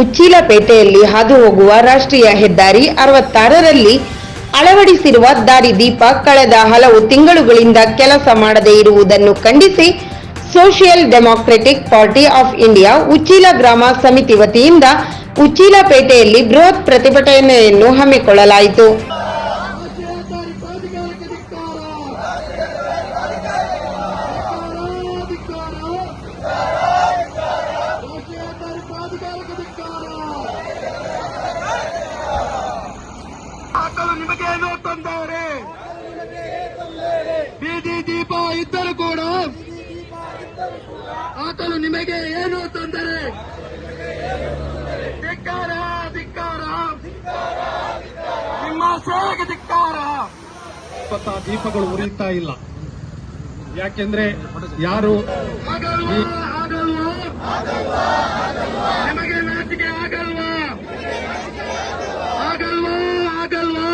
ಉಚ್ಚಿಲಪೇಟೆಯಲ್ಲಿ ಹಾದು ಹೋಗುವ ರಾಷ್ಟ್ರೀಯ ಹೆದ್ದಾರಿ ಅರವತ್ತಾರರಲ್ಲಿ ಅಳವಡಿಸಿರುವ ದಾರಿ ದೀಪ ಕಳೆದ ಹಲವು ತಿಂಗಳುಗಳಿಂದ ಕೆಲಸ ಮಾಡದೇ ಇರುವುದನ್ನು ಖಂಡಿಸಿ social democratic party of India Uchila ಗ್ರಾಮ ಸಮಿತಿ ವತಿಯಿಂದ ಉಚ್ಚಿಲಪೇಟೆಯಲ್ಲಿ ಬೃಹತ್ ಪ್ರತಿಭಟನೆಯನ್ನು ಹಮ್ಮಿಕೊಳ್ಳಲಾಯಿತು. ನಿಮಗೇನು ತೊಂದರೆ ಬೀದಿ ದೀಪ ಇದ್ದರೂ ಕೂಡ ಆತನು ನಿಮಗೆ ಏನು ತೊಂದರೆ. ಧಿಕ್ಕಾರ ಧಿಕ್ಕಾರ. ನಿಮ್ಮ ಸೇವೆಗೆ ಧಿಕ್ಕಾರ. ಇಪ್ಪತ್ತ ದೀಪಗಳು ಉರಿಯುತ್ತಾ ಇಲ್ಲ. ಯಾಕೆಂದ್ರೆ ಯಾರು ಆಗಲ್ವಾ ಆಗಲ್ವಾ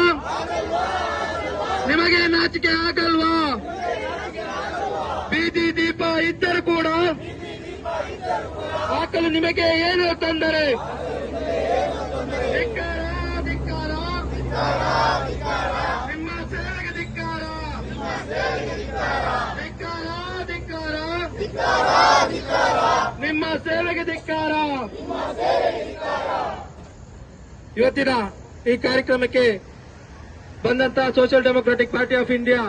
ನಿಮಗೆ ನಾಚಿಕೆ ಆಗಲ್ವಾ ಬೀದಿ ದೀಪ ಇದ್ದರೂ ಕೂಡ ಹಾಕಲು ನಿಮಗೆ ಏನು ತೊಂದರೆ. ಧಿಕ್ಕಾರ ಧಿಕ್ಕಾರ ನಿಮ್ಮ ಸೇವೆಗೆ ಧಿಕ್ಕಾರ. ಧಿಕ್ಕಾರ ಧಿಕ್ಕಾರ ನಿಮ್ಮ ಸೇವೆಗೆ ಧಿಕ್ಕಾರ. ಇವತ್ತಿನ ಈ ಕಾರ್ಯಕ್ರಮಕ್ಕೆ ಬಂದಂತ social democratic party of India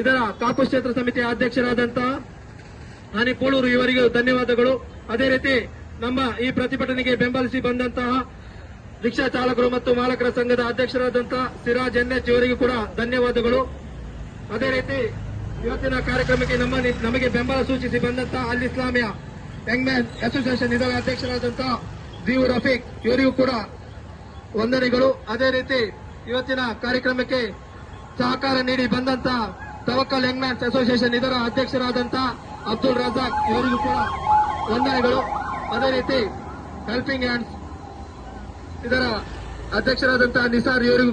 ಇದರ ಕಾಪು ಕ್ಷೇತ್ರ ಸಮಿತಿಯ ಅಧ್ಯಕ್ಷರಾದಂತ ಹಾನಿ ಪೋಳೂರು ಇವರಿಗೂ ಧನ್ಯವಾದಗಳು. ಅದೇ ರೀತಿ ನಮ್ಮ ಈ ಪ್ರತಿಭಟನೆಗೆ ಬೆಂಬಲಿಸಿ ಬಂದಂತಹ ರಿಕ್ಷಾ ಚಾಲಕರು ಮತ್ತು ಮಾಲಕರ ಸಂಘದ ಅಧ್ಯಕ್ಷರಾದಂತಹ ಸಿರಾಜ್ ಎನ್ಎಚ್ ಇವರಿಗೂ ಕೂಡ ಧನ್ಯವಾದಗಳು. ಅದೇ ರೀತಿ ಇವತ್ತಿನ ಕಾರ್ಯಕ್ರಮಕ್ಕೆ ನಮ್ಮ ನಮಗೆ ಬೆಂಬಲ ಸೂಚಿಸಿ ಬಂದಂತಹ ಅಲ್ ಇಸ್ಲಾಮಿಯ ಯಂಗ್ ಮ್ಯಾನ್ ಅಸೋಸಿಯೇಷನ್ ಇದರ ಅಧ್ಯಕ್ಷರಾದಂತಹ ದೀವು ರಫೀಕ್ ಇವರಿಗೂ ಕೂಡ ವಂದನೆಗಳು. ಅದೇ ರೀತಿ ಇವತ್ತಿನ ಕಾರ್ಯಕ್ರಮಕ್ಕೆ ಸಹಕಾರ ನೀಡಿ ಬಂದಂತ ತವಕ್ಕಲ್ ಯಂಗ್ ಮ್ಯಾನ್ಸ್ ಅಸೋಸಿಯೇಷನ್ ಇದರ ಅಧ್ಯಕ್ಷರಾದಂತಹ ಅಬ್ದುಲ್ ರಜಾಕ್ ಇವರಿಗೂ ಕೂಡ ವಂದನೆಗಳು. ಅದೇ ರೀತಿ ಹೆಲ್ಪಿಂಗ್ ಹ್ಯಾಂಡ್ಸ್ ಇದರ ಅಧ್ಯಕ್ಷರಾದಂತಹ ನಿಸಾರ್ ಇವರಿಗೂ